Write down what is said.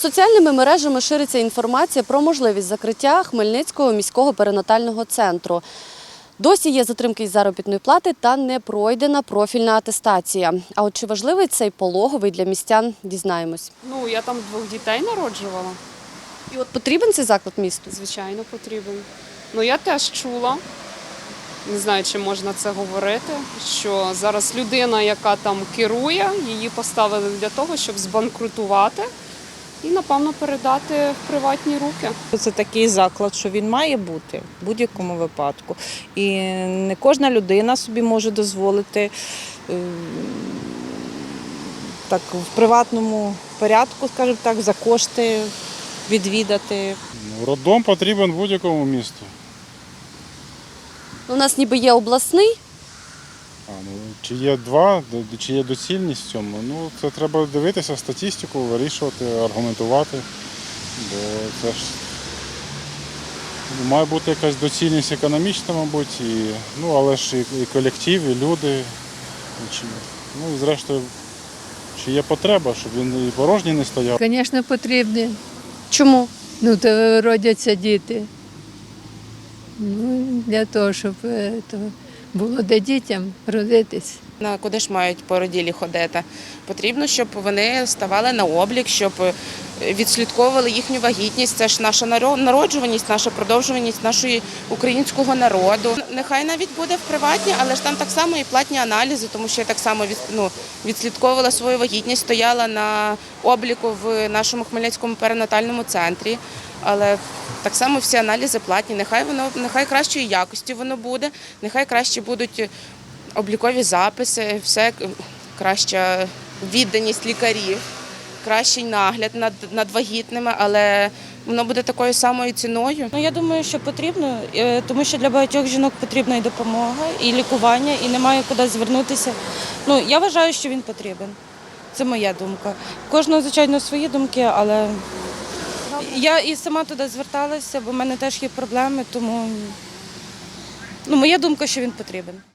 Соціальними мережами шириться інформація про можливість закриття Хмельницького міського перинатального центру. Досі є затримки із заробітної плати та не пройдена профільна атестація. А от чи важливий цей пологовий для містян, дізнаємось. Ну, я там двох дітей народжувала. І от потрібен цей заклад місту? Звичайно, потрібен. Ну, я теж чула, не знаю, чи можна це говорити, що зараз людина, яка там керує, її поставили для того, щоб збанкрутувати і, напевно, передати в приватні руки. Це такий заклад, що він має бути в будь-якому випадку. І не кожна людина собі може дозволити е, так в приватному порядку, скажімо так, за кошти відвідати. Ну, Роддом потрібен будь-якому місту. У нас ніби є обласний. Чи є два, чи є доцільність в цьому? Ну, це треба дивитися статистику, вирішувати, аргументувати. Бо це ж має бути якась доцільність економічна, мабуть, і, ну, але ж і, і колектив, і люди. І чи, ну і зрештою, чи є потреба, щоб він і порожній не стояв. Звісно, потрібні. Чому? Ну, то родяться діти. Ну, для того, щоб е, то було де дітям родитись. На куди ж мають породілі ходити? Потрібно, щоб вони ставали на облік, щоб е, відслідковували їхню вагітність. Це ж наша народжуваність, наша продовжуваність нашої українського народу. Нехай навіть буде в приватні, але ж там так само і платні аналізи, тому що я так само від, ну, відслідковувала свою вагітність, стояла на обліку в нашому Хмельницькому перинатальному центрі. Але так само всі аналізи платні. Нехай воно нехай кращої якості воно буде, нехай краще будуть облікові записи, все краща відданість лікарів, кращий нагляд над, над вагітними, але воно буде такою самою ціною. Ну я думаю, що потрібно, е, тому що для багатьох жінок потрібна і допомога, і лікування, і немає куди звернутися. Ну я вважаю, що він потрібен. Це моя думка. Кожного, звичайно, свої думки, але я і сама туди зверталася, бо в мене теж є проблеми, тому ну, моя думка, що він потрібен.